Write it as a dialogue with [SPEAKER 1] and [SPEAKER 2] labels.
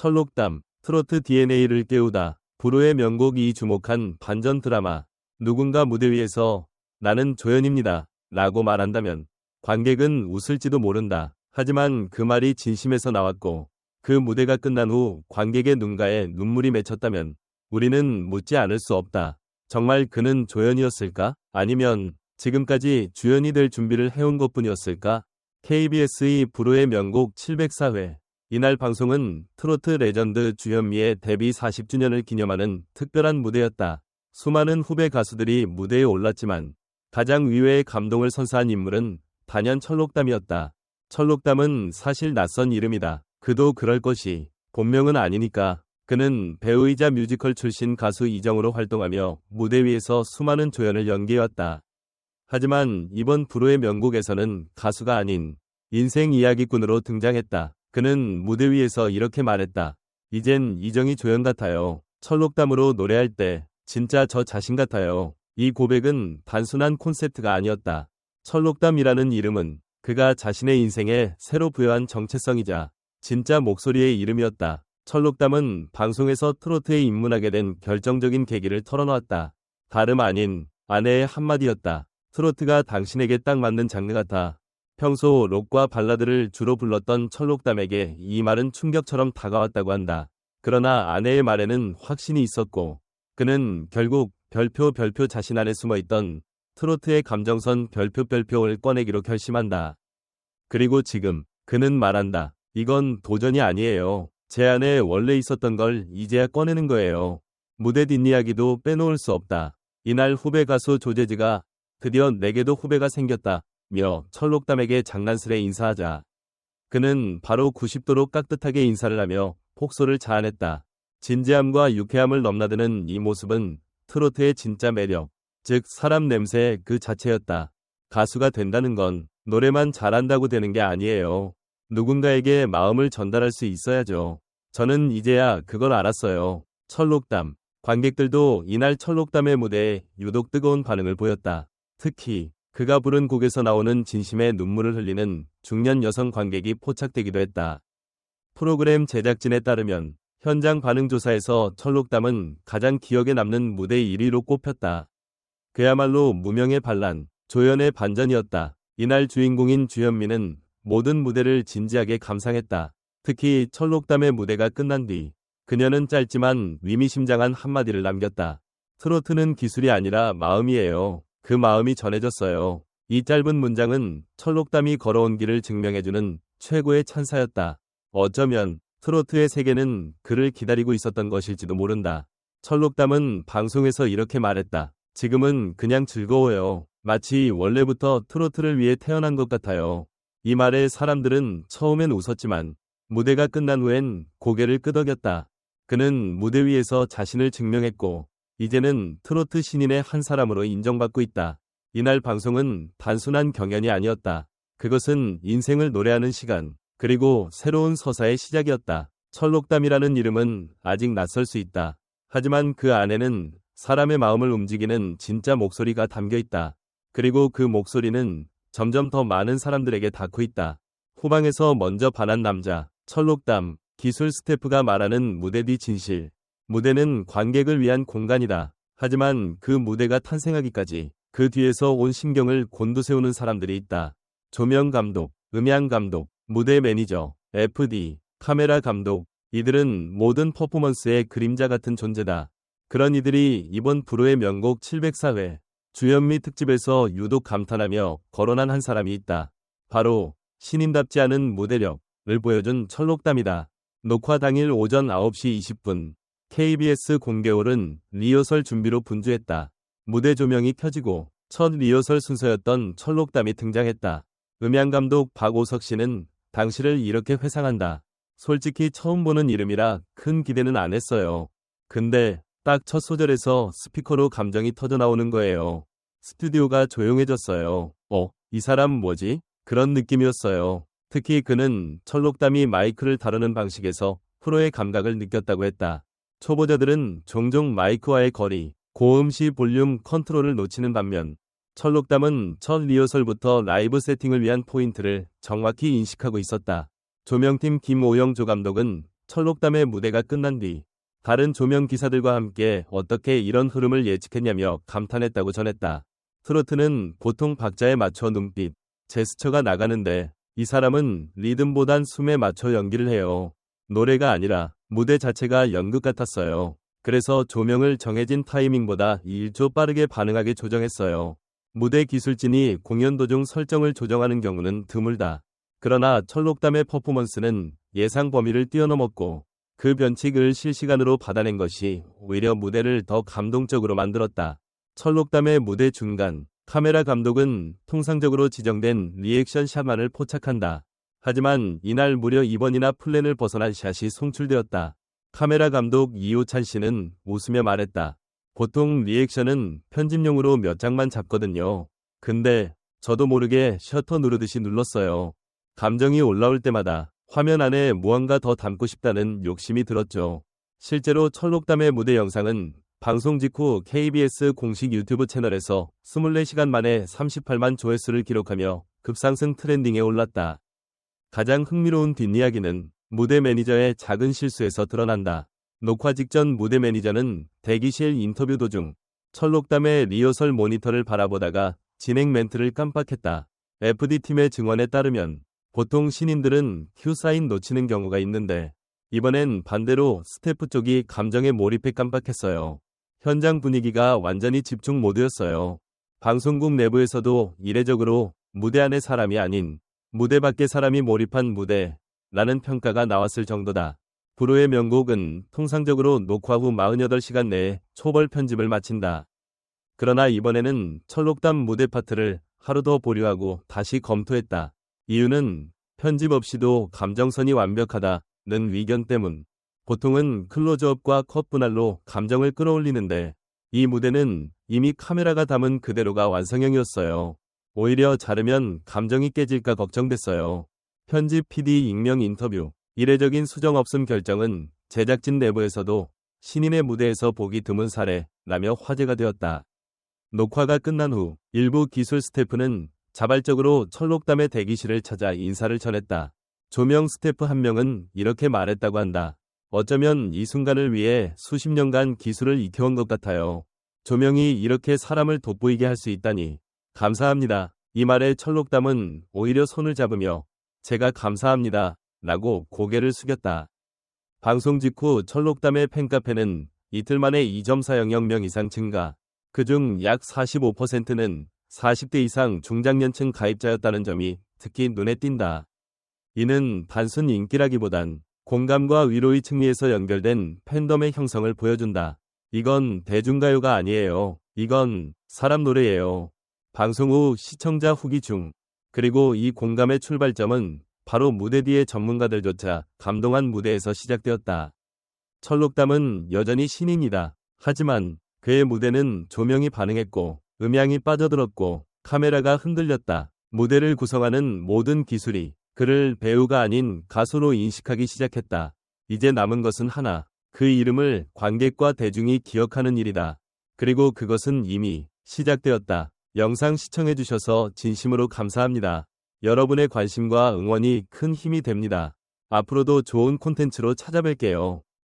[SPEAKER 1] 철록담, 트로트 DNA를 깨우다. 불후의 명곡 이 주목한 반전 드라마. 누군가 무대 위에서 나는 조연입니다. 라고 말한다면 관객은 웃을지도 모른다. 하지만 그 말이 진심에서 나왔고 그 무대가 끝난 후 관객의 눈가에 눈물이 맺혔다면 우리는 묻지 않을 수 없다. 정말 그는 조연이었을까? 아니면 지금까지 주연이 될 준비를 해온 것 뿐이었을까? KBS의 불후의 명곡 704회. 이날 방송은 트로트 레전드 주현미의 데뷔 40주년을 기념하는 특별한 무대였다. 수많은 후배 가수들이 무대에 올랐지만 가장 위외의 감동을 선사한 인물은 단연 철록담이었다. 철록담은 사실 낯선 이름이다. 그도 그럴 것이 본명은 아니니까. 그는 배우이자 뮤지컬 출신 가수 이정으로 활동하며 무대 위에서 수많은 조연을 연기해왔다. 하지만 이번 불후의 명곡에서는 가수가 아닌 인생 이야기꾼으로 등장했다. 그는 무대 위에서 이렇게 말했다. 이젠 이정이 조연 같아요. 철록담으로 노래할 때 진짜 저 자신 같아요. 이 고백은 단순한 콘셉트가 아니었다. 철록담이라는 이름은 그가 자신의 인생에 새로 부여한 정체성이자 진짜 목소리의 이름이었다. 철록담은 방송에서 트로트에 입문하게 된 결정적인 계기를 털어놓았다. 다름 아닌 아내의 한마디였다. 트로트가 당신에게 딱 맞는 장르 같아. 평소 록과 발라드를 주로 불렀던 철록담에게 이 말은 충격처럼 다가왔다고 한다. 그러나 아내의 말에는 확신이 있었고 그는 결국 별표 별표 자신 안에 숨어있던 트로트의 감정선 별표 별표를 꺼내기로 결심한다. 그리고 지금 그는 말한다. 이건 도전이 아니에요. 제 안에 원래 있었던 걸 이제야 꺼내는 거예요. 무대 뒷이야기도 빼놓을 수 없다. 이날 후배 가수 조재지가 드디어 내게도 후배가 생겼다. 며 철록담에게 장난스레 인사하자. 그는 바로 90도로 깍듯하게 인사를 하며 폭소를 자아냈다. 진지함과 유쾌함을 넘나드는 이 모습은 트로트의 진짜 매력, 즉 사람 냄새 그 자체였다. 가수가 된다는 건 노래만 잘한다고 되는 게 아니에요. 누군가에게 마음을 전달할 수 있어야죠. 저는 이제야 그걸 알았어요. 철록담. 관객들도 이날 철록담의 무대에 유독 뜨거운 반응을 보였다. 특히 그가 부른 곡에서 나오는 진심의 눈물을 흘리는 중년 여성 관객이 포착되기도 했다. 프로그램 제작진에 따르면 현장 반응 조사에서 철록담은 가장 기억에 남는 무대 1위로 꼽혔다. 그야말로 무명의 반란, 조연의 반전이었다. 이날 주인공인 주현미는 모든 무대를 진지하게 감상했다. 특히 철록담의 무대가 끝난 뒤 그녀는 짧지만 위미심장한 한마디를 남겼다. 트로트는 기술이 아니라 마음이에요. 그 마음이 전해졌어요. 이 짧은 문장은 철록담이 걸어온 길을 증명해주는 최고의 찬사였다. 어쩌면 트로트의 세계는 그를 기다리고 있었던 것일지도 모른다. 철록담은 방송에서 이렇게 말했다. 지금은 그냥 즐거워요. 마치 원래부터 트로트를 위해 태어난 것 같아요. 이 말에 사람들은 처음엔 웃었지만 무대가 끝난 후엔 고개를 끄덕였다. 그는 무대 위에서 자신을 증명했고 이제는 트로트 신인의 한 사람으로 인정받고 있다. 이날 방송은 단순한 경연이 아니었다. 그것은 인생을 노래하는 시간, 그리고 새로운 서사의 시작이었다. 철록담이라는 이름은 아직 낯설 수 있다. 하지만 그 안에는 사람의 마음을 움직이는 진짜 목소리가 담겨 있다. 그리고 그 목소리는 점점 더 많은 사람들에게 닿고 있다. 후방에서 먼저 반한 남자, 철록담, 기술 스태프가 말하는 무대 뒤 진실. 무대는 관객을 위한 공간이다. 하지만 그 무대가 탄생하기까지 그 뒤에서 온 신경을 곤두세우는 사람들이 있다. 조명 감독, 음향 감독, 무대 매니저, FD, 카메라 감독, 이들은 모든 퍼포먼스의 그림자 같은 존재다. 그런 이들이 이번 불후의 명곡 704회 주현미 특집에서 유독 감탄하며 거론한 한 사람이 있다. 바로 신인답지 않은 무대력을 보여준 철록담이다. 녹화 당일 오전 9시 20분 KBS 공개홀은 리허설 준비로 분주했다. 무대 조명이 켜지고 첫 리허설 순서였던 철록담이 등장했다. 음향감독 박오석 씨는 당시를 이렇게 회상한다. 솔직히 처음 보는 이름이라 큰 기대는 안 했어요. 근데 딱 첫 소절에서 스피커로 감정이 터져 나오는 거예요. 스튜디오가 조용해졌어요. 어, 이 사람 뭐지? 그런 느낌이었어요. 특히 그는 철록담이 마이크를 다루는 방식에서 프로의 감각을 느꼈다고 했다. 초보자들은 종종 마이크와의 거리, 고음 시 볼륨 컨트롤을 놓치는 반면 철록담은 첫 리허설부터 라이브 세팅을 위한 포인트를 정확히 인식하고 있었다. 조명팀 김오영 조 감독은 철록담의 무대가 끝난 뒤 다른 조명 기사들과 함께 어떻게 이런 흐름을 예측했냐며 감탄했다고 전했다. 트로트는 보통 박자에 맞춰 눈빛, 제스처가 나가는데 이 사람은 리듬보단 숨에 맞춰 연기를 해요. 노래가 아니라 무대 자체가 연극 같았어요. 그래서 조명을 정해진 타이밍보다 1초 빠르게 반응하게 조정했어요. 무대 기술진이 공연 도중 설정을 조정하는 경우는 드물다. 그러나 철록담의 퍼포먼스는 예상 범위를 뛰어넘었고 그 변칙을 실시간으로 받아낸 것이 오히려 무대를 더 감동적으로 만들었다. 철록담의 무대 중간 카메라 감독은 통상적으로 지정된 리액션 샷만을 포착한다. 하지만 이날 무려 2번이나 플랜을 벗어난 샷이 송출되었다. 카메라 감독 이호찬 씨는 웃으며 말했다. 보통 리액션은 편집용으로 몇 장만 잡거든요. 근데 저도 모르게 셔터 누르듯이 눌렀어요. 감정이 올라올 때마다 화면 안에 무언가 더 담고 싶다는 욕심이 들었죠. 실제로 철록담의 무대 영상은 방송 직후 KBS 공식 유튜브 채널에서 24시간 만에 38만 조회수를 기록하며 급상승 트렌딩에 올랐다. 가장 흥미로운 뒷이야기는 무대 매니저의 작은 실수에서 드러난다. 녹화 직전 무대 매니저는 대기실 인터뷰 도중 철록담의 리허설 모니터를 바라보다가 진행 멘트를 깜빡했다. FD팀의 증언에 따르면 보통 신인들은 큐 사인 놓치는 경우가 있는데 이번엔 반대로 스태프 쪽이 감정에 몰입해 깜빡했어요. 현장 분위기가 완전히 집중 모드였어요. 방송국 내부에서도 이례적으로 무대 안의 사람이 아닌 무대 밖의 사람이 몰입한 무대라는 평가가 나왔을 정도다. 브로의 명곡은 통상적으로 녹화 후 48시간 내에 초벌 편집을 마친다. 그러나 이번에는 철록담 무대 파트를 하루 더 보류하고 다시 검토했다. 이유는 편집 없이도 감정선이 완벽하다는 위견 때문. 보통은 클로즈업과 컷 분할로 감정을 끌어올리는데 이 무대는 이미 카메라가 담은 그대로가 완성형이었어요. 오히려 자르면 감정이 깨질까 걱정됐어요. 편집 PD 익명 인터뷰 이례적인 수정 없음 결정은 제작진 내부에서도 신인의 무대에서 보기 드문 사례라며 화제가 되었다. 녹화가 끝난 후 일부 기술 스태프는 자발적으로 철록담의 대기실을 찾아 인사를 전했다. 조명 스태프 한 명은 이렇게 말했다고 한다. 어쩌면 이 순간을 위해 수십 년간 기술을 익혀온 것 같아요. 조명이 이렇게 사람을 돋보이게 할 수 있다니 감사합니다. 이 말에 철록담은 오히려 손을 잡으며 제가 감사합니다. 라고 고개를 숙였다. 방송 직후 철록담의 팬카페는 이틀 만에 2.400명 이상 증가. 그중 약 45%는 40대 이상 중장년층 가입자였다는 점이 특히 눈에 띈다. 이는 단순 인기라기보단 공감과 위로의 측면에서 연결된 팬덤의 형성을 보여준다. 이건 대중가요가 아니에요. 이건 사람 노래예요. 방송 후 시청자 후기 중 그리고 이 공감의 출발점은 바로 무대 뒤의 전문가들조차 감동한 무대에서 시작되었다. 철록담은 여전히 신인이다. 하지만 그의 무대는 조명이 반응했고 음향이 빠져들었고 카메라가 흔들렸다. 무대를 구성하는 모든 기술이 그를 배우가 아닌 가수로 인식하기 시작했다. 이제 남은 것은 하나. 그 이름을 관객과 대중이 기억하는 일이다. 그리고 그것은 이미 시작되었다. 영상 시청해주셔서 진심으로 감사합니다. 여러분의 관심과 응원이 큰 힘이 됩니다. 앞으로도 좋은 콘텐츠로 찾아뵐게요.